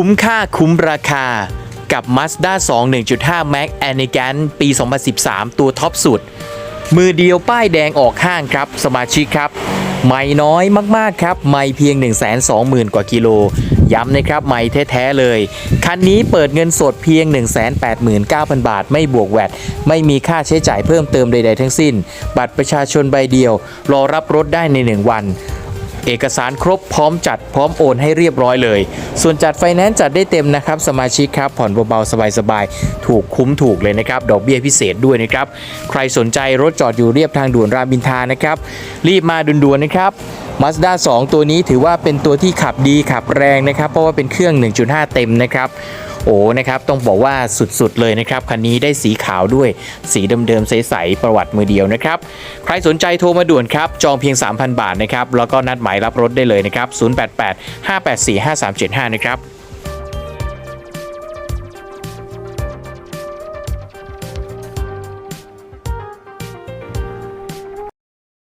คุ้มค่าคุ้มราคากับ Mazda 2 1.5 Max e l e g a n t ปี 2013 ตัวท็อปสุด มือเดียวป้ายแดงออกห้างครับ สมาชิกครับ ไม่น้อยมาก ๆ ครับ ไม่เพียง 120,000 กว่ากิโล ย้ำนะครับ ไม่แท้ ๆ เลย คันนี้เปิดเงินสดเพียง 189,000 บาท ไม่บวกแวดไม่มีค่าใช้จ่ายเพิ่มเติมใด ๆ ทั้งสิ้น บัตรประชาชนใบเดียว รอรับรถได้ใน 1 วัน เอกสารครบพร้อมจัดพร้อมโอนให้เรียบร้อยเลย ส่วนจัดไฟแนนซ์จัดได้เต็มนะครับสมาชิกครับผ่อนเบาๆสบายๆถูกคุ้มถูกเลยนะครับดอกเบี้ยพิเศษด้วยนะครับใครสนใจรถจอดอยู่เรียบทางด่วนรามบินทานะครับรีบมาด่วนๆนะครับ Mazda 2 ตัวนี้ถือว่าเป็นตัวที่ขับดีขับแรงนะครับ เพราะว่าเป็นเครื่อง 1.5 เต็มนะครับโอ้นะครับต้องบอกว่าสุดๆเลยนะครับคันนี้ได้สีขาวด้วยสีเดิมๆใสๆประวัติมือเดียวนะครับใครสนใจโทรมาด่วนครับจองเพียง 3,000 บาทนะครับแล้วก็นัดหมายรับรถได้เลยนะครับ 088 584 5375 นะครับ